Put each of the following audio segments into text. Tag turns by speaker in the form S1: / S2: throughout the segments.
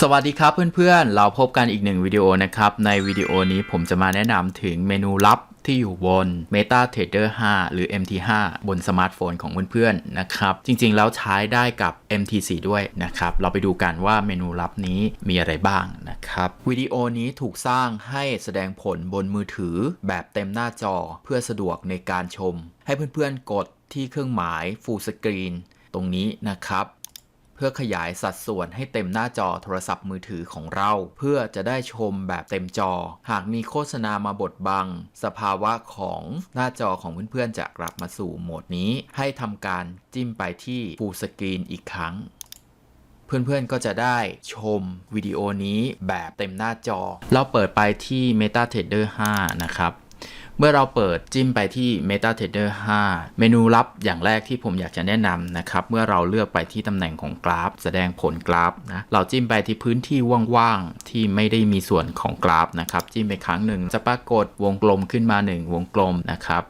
S1: สวัสดีครับเพื่อนๆ เราพบกันอีกหนึ่งวิดีโอนะครับ ในวิดีโอนี้ผมจะมาแนะนำถึงเมนูลับที่อยู่บน MetaTrader 5 หรือ MT5 บนสมาร์ทโฟนของเพื่อนๆนะครับ จริงๆ แล้วใช้ได้กับ MT4 ด้วยนะครับ เราไปดูกันว่าเมนูลับนี้มีอะไรบ้างนะครับ วิดีโอนี้ถูกสร้างให้แสดงผลบนมือถือแบบเต็มหน้าจอเพื่อสะดวกในการชม ให้เพื่อนๆ กดที่เครื่องหมาย Full Screen ตรงนี้นะครับ เพื่อขยายสัดส่วนให้เต็มหน้าจอโทรศัพท์มือถือของเรา เพื่อจะได้ชมแบบเต็มจอ หากมีโฆษณามาบดบัง สภาวะของหน้าจอของเพื่อนๆจะกลับมาสู่โหมดนี้ ให้ทำการจิ้มไปที่ Full Screen อีกครั้งเพื่อนๆ ก็จะได้ชมวิดีโอนี้แบบเต็มหน้าจอ เราเปิดไปที่ MetaTrader 5 นะครับ เมื่อเราเปิดจิ้มไปที่ MetaTrader 5 เมนูลับอย่างแรกที่ผมอยากจะแนะนำนะครับ เมื่อเราเลือกไปที่ตำแหน่งของกราฟ แสดงผลกราฟนะ เราจิ้มไปที่พื้นที่ว่างๆ ที่ไม่ได้มีส่วนของกราฟนะครับ จิ้มไปครั้งหนึ่งจะปรากฏวงกลมขึ้นมา 1 วงกลมนะครับ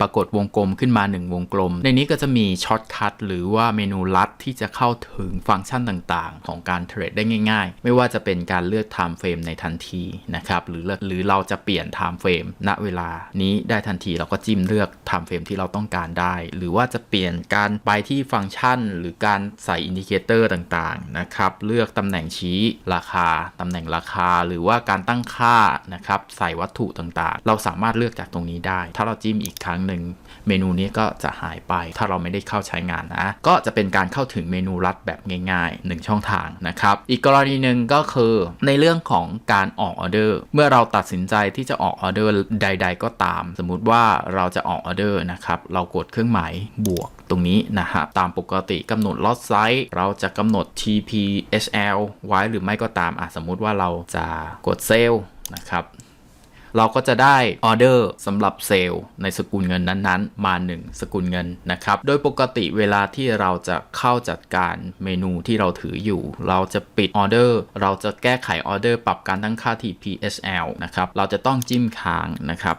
S1: ปรากฏวงกลมขึ้นมา 1 วงกลม ในนี้ก็จะมีช็อตคัทหรือว่าเมนูลัดที่จะเข้าถึงฟังก์ชันต่างๆ ของการเทรดได้ง่ายๆ ไม่ว่าจะเป็นการเลือก time frame ในทันทีนะครับหรือหรือเราจะเปลี่ยน time frame ณเวลานี้ได้ทันทีเราก็จิ้มเลือก time frame ที่เราต้องการได้ หรือว่าจะเปลี่ยนการไปที่ฟังก์ชัน หรือการใส่อินดิเคเตอร์ต่างๆนะครับเลือกตำแหน่งชี้ราคาตำแหน่งราคา หรือว่าการตั้งค่านะครับใส่วัตถุต่างๆ เราสามารถเลือกจากตรงนี้ได้ ถ้าเราจิ้มอีกครั้งหนึ่งเมนูนี้ก็จะหายไป ถ้าเราไม่ได้เข้าใช้งานนะ ก็จะเป็นการเข้าถึงเมนูรัดแบบง่ายๆ 1 ช่องทางนะครับ อีกกรณีหนึ่งก็คือในเรื่องของการออกออเดอร์ เมื่อเราตัดสินใจที่จะออกออเดอร์ใด ๆ ก็ตาม สมมุติว่าเราจะออกออเดอร์นะครับ เรากดเครื่องหมายบวกตรงนี้นะฮะตามปกติกำหนดลอตไซส์เราจะกำหนด TPHL ไว้หรือไม่ก็ตามอะสมมุติว่าเราจะกดเซลล์นะครับ เราก็จะได้ออเดอร์สำหรับเซลล์ในสกุลเงินนั้นๆ มา 1 สกุลเงินนะครับ โดยปกติเวลาที่เราจะเข้าจัดการเมนูที่เราถืออยู่ เราจะปิดออเดอร์เราจะแก้ไขออเดอร์ปรับการตั้งค่าที่ PSL นะครับ เราจะต้องจิ้มค้างนะครับ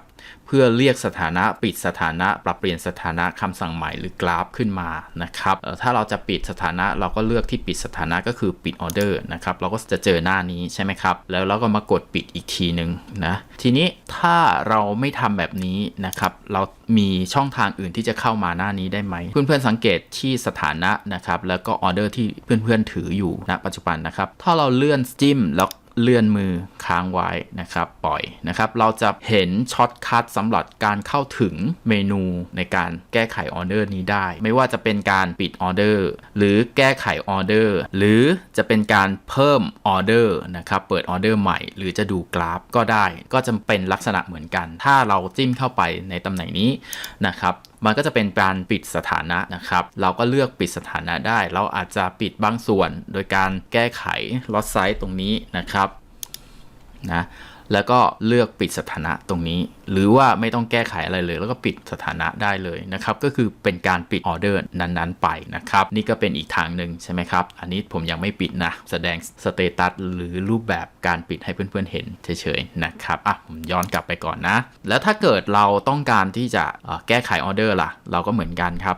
S1: เพื่อเรียกสถานะปิดสถานะ ปรับเปลี่ยนสถานะคำสั่งใหม่หรือกราฟขึ้นมานะครับถ้าเราจะปิดสถานะเราก็เลือกที่ปิดสถานะก็คือปิดออเดอร์นะครับเราก็จะเจอหน้านี้ใช่ไหมครับ แล้วเราก็มากดปิดอีกทีหนึ่งนะทีนี้ถ้าเราไม่ทำแบบนี้นะครับเรามีช่องทางอื่นที่จะเข้ามาหน้านี้ได้ไหมเพื่อนๆสังเกตที่สถานะนะครับแล้วก็ออเดอร์ที่เพื่อนๆถืออยู่ณปัจจุบันนะครับถ้าเราเลื่อนจิ้มแล้ว เลื่อนมือค้างไว้นะครับปล่อยนะครับ เราจะเห็นช็อตคัทสำหรับการเข้าถึงเมนูในการแก้ไขออเดอร์นี้ได้ ไม่ว่าจะเป็นการปิดออเดอร์หรือแก้ไขออเดอร์หรือจะเป็นการเพิ่มออเดอร์นะครับเปิดออเดอร์ใหม่ หรือจะดูกราฟก็ได้ ก็จะเป็นลักษณะเหมือนกัน ถ้าเราจิ้มเข้าไปในตำแหน่งนี้นะครับมันก็จะเป็นการปิดสถานะนะครับ เราก็เลือกปิดสถานะได้ เราอาจจะปิดบางส่วน โดยการแก้ไขลอตไซส์ตรงนี้นะครับนะ แล้วก็เลือกปิดสถานะตรงนี้ หรือว่าไม่ต้องแก้ไขอะไรเลย แล้วก็ปิดสถานะได้เลยนะครับก็คือเป็นการปิดออเดอร์นั้นๆ ไปนะครับนี่ก็เป็นอีกทางหนึ่งใช่ไหมครับ อันนี้ผมยังไม่ปิดนะ แสดงสเตตัสหรือรูปแบบการปิดให้เพื่อนๆเห็นเฉยๆนะครับอะผมย้อนกลับไปก่อนนะ แล้วถ้าเกิดเราต้องการที่จะแก้ไขออเดอร์ล่ะ เราก็เหมือนกันครับ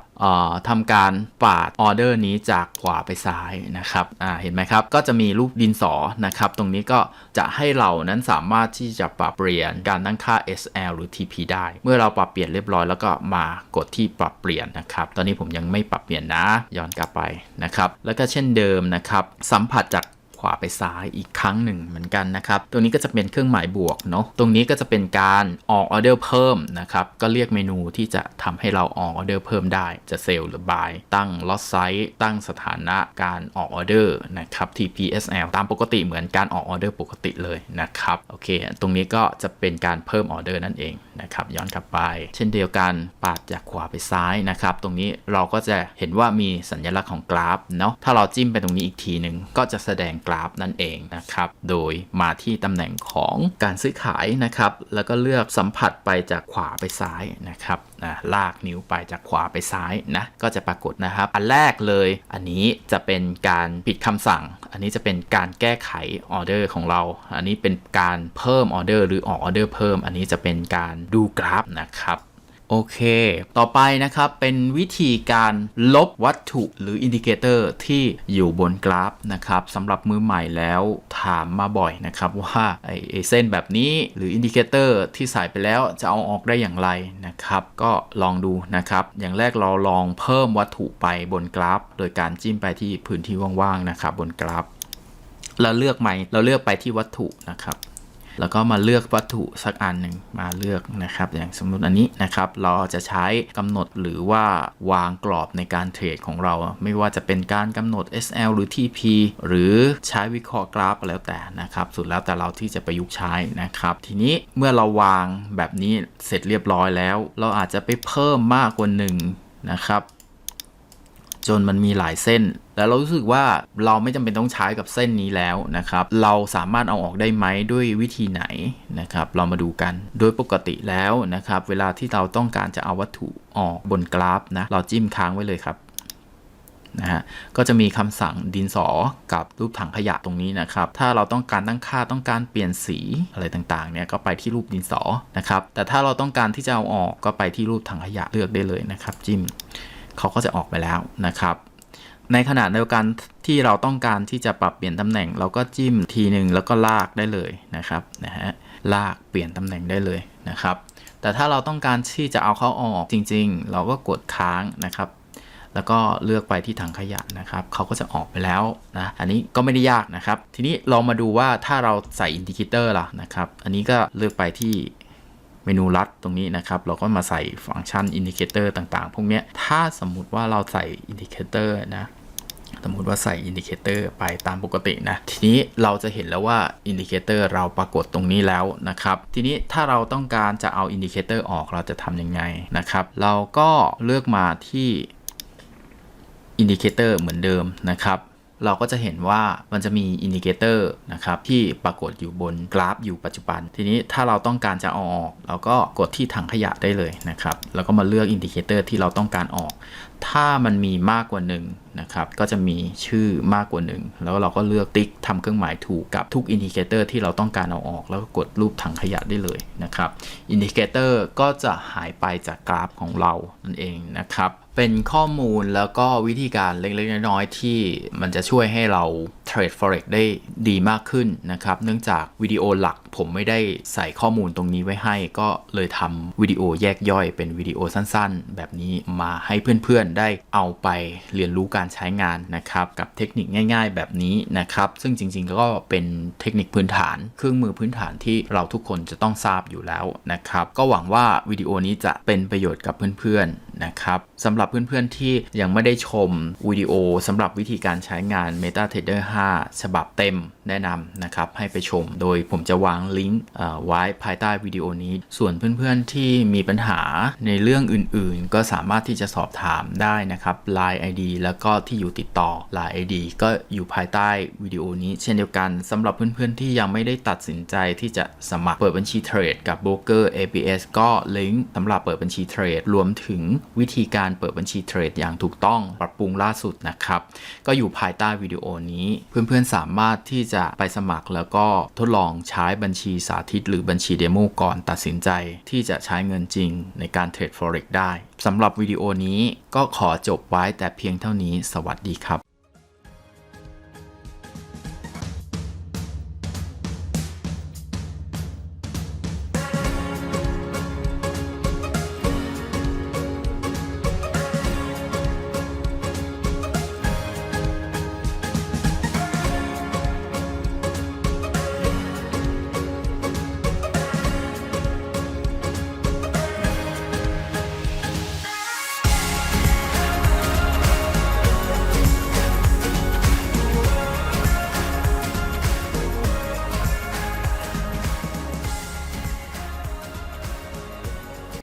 S1: ทำการปาดออเดอร์นี้จากขวาไปซ้ายนะครับเห็นไหมครับ ก็จะมีรูปดินสอนะครับ ตรงนี้ก็จะให้เรานั้นสามารถที่จะปรับเปลี่ยนการตั้งค่า SL หรือ TP ได้ เมื่อเราปรับเปลี่ยนเรียบร้อยแล้วก็มากดที่ปรับเปลี่ยนนะครับ ตอนนี้ผมยังไม่ปรับเปลี่ยนนะ ย้อนกลับไปนะครับ แล้วก็เช่นเดิมนะครับ สัมผัสจาก วาไปซ้ายอีกครั้งหนึ่งเหมือนกันนะครับตรงนี้ก็จะเป็นเครื่องหมายบวกเนาะ ตรงนี้ก็จะเป็นการออกออเดอร์เพิ่มนะครับ ก็เรียกเมนูที่จะทำให้เราออกออเดอร์เพิ่มได้ จะเซลล์หรือบาย ตั้งล็อตไซส์ตั้งสถานะการออกออเดอร์นะครับ TPSL ตามปกติเหมือนการออกออเดอร์ปกติเลยนะครับ โอเค ตรงนี้ก็จะเป็นการเพิ่มออเดอร์นั่นเอง นะครับย้อนกลับไป เช่นเดียวกันปาดจากขวาไปซ้ายนะครับตรงนี้เราก็จะเห็นว่ามีสัญลักษณ์ของกราฟเนาะถ้าเราจิ้มไปตรงนี้อีกทีหนึ่งก็จะแสดงกราฟนั่นเองนะครับโดยมาที่ตำแหน่งของการซื้อขายนะครับแล้วก็เลือกสัมผัสไปจากขวาไปซ้ายนะครับนะลากนิ้วไปจากขวาไปซ้ายนะก็จะปรากฏนะครับอันแรกเลยอันนี้จะเป็นการผิดคำสั่ง อันนี้จะเป็นการแก้ไขออเดอร์ของเรา อันนี้เป็นการเพิ่มออเดอร์หรือออกออเดอร์เพิ่ม อันนี้จะเป็นการดูกราฟนะครับโอเค ต่อไปนะครับ เป็นวิธีการลบวัตถุหรืออินดิเคเตอร์ที่อยู่บนกราฟนะครับสำหรับมือใหม่แล้วถามมาบ่อยนะครับ ว่าไอเส้นแบบนี้หรืออินดิเคเตอร์ที่ใส่ไปแล้วจะเอาออกได้อย่างไรนะครับ ก็ลองดูนะครับ อย่างแรกเราลองเพิ่มวัตถุไปบนกราฟ โดยการจิ้มไปที่พื้นที่ว่างๆนะครับบนกราฟเราเลือกใหม่เราเลือกไปที่วัตถุนะครับ แล้วก็มาเลือกวัตถุสักอันหนึ่งมาเลือกนะครับ อย่างสมมติอันนี้นะครับ เราจะใช้กำหนดหรือว่าวางกรอบในการเทรดของเรา ไม่ว่าจะเป็นการกำหนด SL หรือ TP หรือใช้วิเคราะห์กราฟก็แล้วแต่นะครับ สุดแล้วแต่เราที่จะประยุกต์ใช้นะครับ ทีนี้เมื่อเราวางแบบนี้เสร็จเรียบร้อยแล้ว เราอาจจะไปเพิ่มมากกว่าหนึ่งนะครับ จนมันมีหลายเส้น แล้วเรารู้สึกว่าเราไม่จำเป็นต้องใช้กับเส้นนี้แล้วนะครับ เราสามารถเอาออกได้ไหมด้วยวิธีไหนนะครับ เรามาดูกัน โดยปกติแล้วนะครับ เวลาที่เราต้องการจะเอาวัตถุออกบนกราฟนะ เราจิ้มค้างไว้เลยครับนะฮะก็จะมีคำสั่งดินสอกับรูปถังขยะตรงนี้นะครับ ถ้าเราต้องการตั้งค่าต้องการเปลี่ยนสีอะไรต่างๆเนี่ยก็ไปที่รูปดินสอนะครับ แต่ถ้าเราต้องการที่จะเอาออกก็ไปที่รูปถังขยะเลือกได้เลยนะครับ จิ้มเขาก็จะออกไปแล้วนะครับ ในขณะเดียวกันที่เราต้องการที่จะปรับเปลี่ยนตำแหน่ง เราก็จิ้มทีหนึ่งแล้วก็ลากได้เลยนะครับนะฮะลากเปลี่ยนตำแหน่งได้เลยนะครับ แต่ถ้าเราต้องการที่จะเอาเขาออกจริง ๆ เราก็กดค้างนะครับแล้วก็เลือกไปที่ถังขยะนะครับ เขาก็จะออกไปแล้วนะ อันนี้ก็ไม่ได้ยากนะครับ ทีนี้เรามาดูว่าถ้าเราใส่อินดิเคเตอร์ล่ะนะครับ อันนี้ก็เลือกไปที่เมนูลัดตรงนี้นะครับ เราก็มาใส่ฟังก์ชันอินดิเคเตอร์ต่างๆ พวกนี้ถ้าสมมุติว่าเราใส่อินดิเคเตอร์นะ มมติว่าใส่อินดิเคเตอร์ไปตามปกตินะ ทีนี้เราจะเห็นแล้วว่าอินดิเคเตอร์เราปรากฏตรงนี้แล้วนะครับ ทีนี้ถ้าเราต้องการจะเอาอินดิเคเตอร์ออกเราจะทำยังไงนะครับ เราก็เลือกมาที่อินดิเคเตอร์เหมือนเดิมนะครับเราก็จะเห็นว่ามันจะมีอินดิเคเตอร์นะครับที่ปรากฏอยู่บนกราฟอยู่ปัจจุบัน ทีนี้ถ้าเราต้องการจะเอาออก เราก็กดที่ถังขยะได้เลยนะครับ แล้วก็มาเลือกอินดิเคเตอร์ที่เราต้องการออก ถ้ามันมีมากกว่า1นงนะครับก็จะมีชื่อมากกว่า1แล้วเราก็เลือกติ๊กทำเครื่องหมายถูกกับทุกอินดิเคเตอร์ที่เราต้องการเอาออก แล้วก็กดรูปถังขยะได้เลยนะครับอินดิเคเตอร์ก็จะหายไปจากกราฟของเรานั่นเองนะครับ เป็นข้อมูลแล้วก็วิธีการเล็กๆ น้อยๆ ที่มันจะช่วยให้เราเทรด forex ได้ดีมากขึ้นนะครับ เนื่องจากวิดีโอหลักผมไม่ได้ใส่ข้อมูลตรงนี้ไว้ให้ ก็เลยทำวิดีโอแยกย่อยเป็นวิดีโอสั้นๆ แบบนี้มาให้เพื่อนๆ ได้เอาไปเรียนรู้การใช้งานนะครับ กับเทคนิคง่าย ๆ แบบนี้นะครับ ซึ่งจริงๆ ก็เป็นเทคนิคพื้นฐาน เครื่องมือพื้นฐานที่เราทุกคนจะต้องทราบอยู่แล้วนะครับ ก็หวังว่าวิดีโอนี้จะเป็นประโยชน์กับเพื่อนๆ นะครับสำหรับเพื่อนๆที่ยังไม่ได้ชมวิดีโอสำหรับวิธีการใช้งาน MetaTrader 5 ฉบับเต็ม แนะนำนะครับให้ไปชม โดยผมจะวางลิงก์ไว้ภายใต้วิดีโอนี้ ส่วนเพื่อนๆที่มีปัญหาในเรื่องอื่นๆ ก็สามารถที่จะสอบถามได้นะครับ Line ID แล้วก็ที่อยู่ติดต่อ Line ID ก็อยู่ภายใต้วิดีโอนี้ เช่นเดียวกันสำหรับเพื่อนๆที่ยังไม่ได้ตัดสินใจที่จะสมัครเปิดบัญชีเทรดกับโบรกเกอร์ ABS ก็ลิงก์สำหรับเปิดบัญชีเทรดรวมถึงวิธีการเปิดบัญชีเทรดอย่างถูกต้องปรับปรุงล่าสุดนะครับ ก็อยู่ภายใต้วิดีโอนี้ เพื่อนๆสามารถที่จะจะไปสมัครแล้วก็ทดลองใช้บัญชีสาธิต หรือบัญชีเดโมก่อนตัดสินใจที่จะใช้เงินจริงในการเทรด Forex ได้สำหรับวิดีโอนี้ก็ขอจบไว้แต่เพียงเท่านี้สวัสดีครับ